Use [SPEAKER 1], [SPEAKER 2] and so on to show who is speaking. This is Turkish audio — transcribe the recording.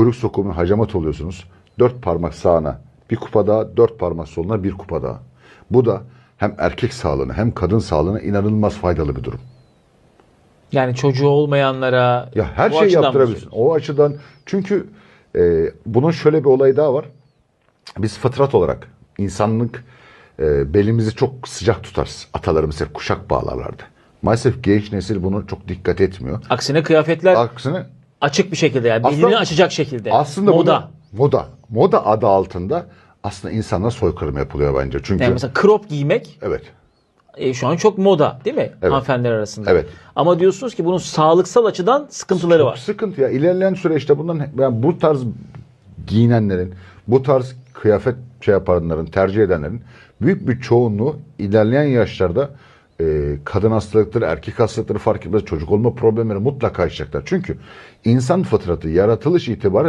[SPEAKER 1] kuyruk sokumu hacamat oluyorsunuz. Dört parmak sağına bir kupa daha, dört parmak soluna bir kupa daha. Bu da hem erkek sağlığına hem kadın sağlığına inanılmaz faydalı bir durum.
[SPEAKER 2] Yani çocuğu olmayanlara
[SPEAKER 1] Ya her şeyi yaptırabilirsin. O açıdan çünkü e, bunun şöyle bir olayı daha var. Biz fıtrat olarak insanlık e, belimizi çok sıcak tutarız. Atalarımız hep kuşak bağlarlardı. Maalesef genç nesil bunu çok dikkat etmiyor.
[SPEAKER 2] Aksine kıyafetler
[SPEAKER 1] Aksine
[SPEAKER 2] açık bir şekilde yani
[SPEAKER 1] Aslında-
[SPEAKER 2] açacak şekilde.
[SPEAKER 1] aslında
[SPEAKER 2] Moda.
[SPEAKER 1] Moda. moda. Adı altında aslında insanlara soykırım yapılıyor bence. Çünkü
[SPEAKER 2] Yani mesela crop giymek
[SPEAKER 1] evet.
[SPEAKER 2] e, şu an çok moda değil mi?
[SPEAKER 1] Evet.
[SPEAKER 2] Hanımefendiler arasında.
[SPEAKER 1] Evet.
[SPEAKER 2] Ama diyorsunuz ki bunun sağlıksal açıdan sıkıntıları var.
[SPEAKER 1] sıkıntı ya. İlerleyen süreçte bundan yani bu tarz giyinenlerin, bu tarz kıyafet şey yapanların, tercih edenlerin büyük bir çoğunluğu ilerleyen yaşlarda e, kadın hastalıkları, erkek hastalıkları fark etmez çocuk olma problemleri mutlaka yaşayacaklar. Çünkü insan fıtratı yaratılış itibariyle